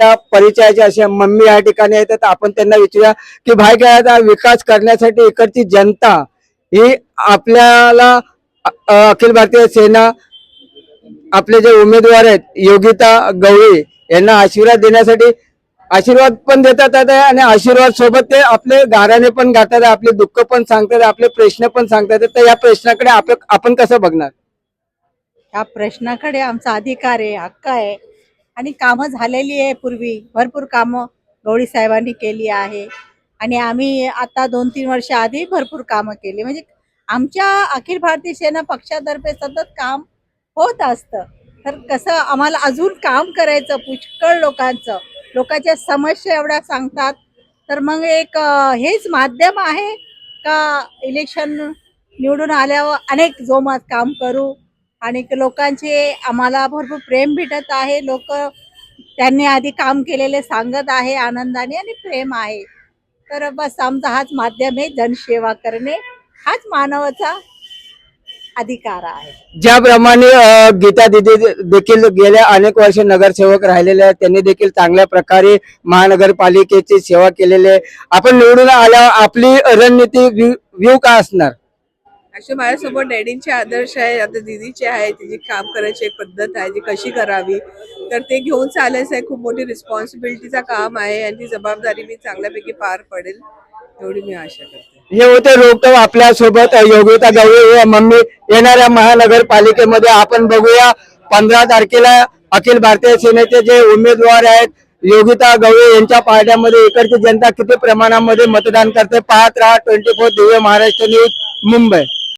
त्या परिचयाच्या अशा मम्मी या ठिकाणी येतात तर आपण त्यांना विचारूया की भाईगळ्याचा विकास करण्यासाठी इकडची जनता ही आपल्याला अखिल भारतीय सेना आपले जे उमेदवार आहेत योगिता गवळी यांना आशीर्वाद देण्यासाठी आशीर्वाद पण देतात आहे आणि आशीर्वाद सोबत ते आपले गाऱ्याने पण गातात आपले दुःख पण सांगतात आपले प्रश्न पण सांगतात. तर या प्रश्नाकडे आपण कसं बघणार? या प्रश्नाकडे आमचा अधिकार आहे हक्क आहे. आणि कामं झालेली आहे पूर्वी. भरपूर कामं गवळी साहेबांनी केली आहे. आणि आम्ही आता दोन तीन वर्ष आधी भरपूर कामं केली. म्हणजे आमच्या अखिल भारतीय सेना पक्षातर्फे सतत काम होत असतं. तर कसं आम्हाला अजून काम करायचं पुष्कळ लोकांचं. लोकांच्या समस्या एवढ्या सांगतात. तर मग एक हेच माध्यम आहे का इलेक्शन निवडून आल्यावर अनेक जोमात काम करू? आणि लोकांचे आम्हाला भरपूर प्रेम भेटत आहे. लोक त्यांनी आधी काम केलेले सांगत आहे आनंदाने आणि प्रेम आहे. तर बस आमचा हाच माध्यम आहे जनसेवा करणे. हाच मानवाचा अधिकार आहे. ज्याप्रमाणे गीता दिदी देखील गेल्या अनेक वर्ष नगरसेवक राहिलेले आहेत. त्यांनी देखील चांगल्या प्रकारे महानगरपालिकेची सेवा केलेली आहे. आपण निवडून आल्या आपली रणनीती व्ह्यू काय असणार? ऍक्च्युली माझ्यासोबत डॅडींचे आदर्श आहे आता दिदीचे आहे तिची काम करायची एक पद्धत आहे ती कशी करावी तर ते घेऊन चालायचं आहे. खूप मोठी रिस्पॉन्सिबिलिटीचा काम आहे आणि ती जबाबदारी मी चांगल्यापैकी पार पडेल एवढी मी आशा करते. हे होते रोकटव आपल्यासोबत योगिता गवळी मम्मी येणाऱ्या महानगरपालिकेमध्ये आपण बघूया. पंधरा तारखेला अखिल भारतीय सेनेचे जे उमेदवार आहेत योगिता गवळी यांच्या पार्ट्यामध्ये इकडची जनता किती प्रमाणामध्ये मतदान करते? पाहत राहा twenty four Divya Maharashtra news Mumbai.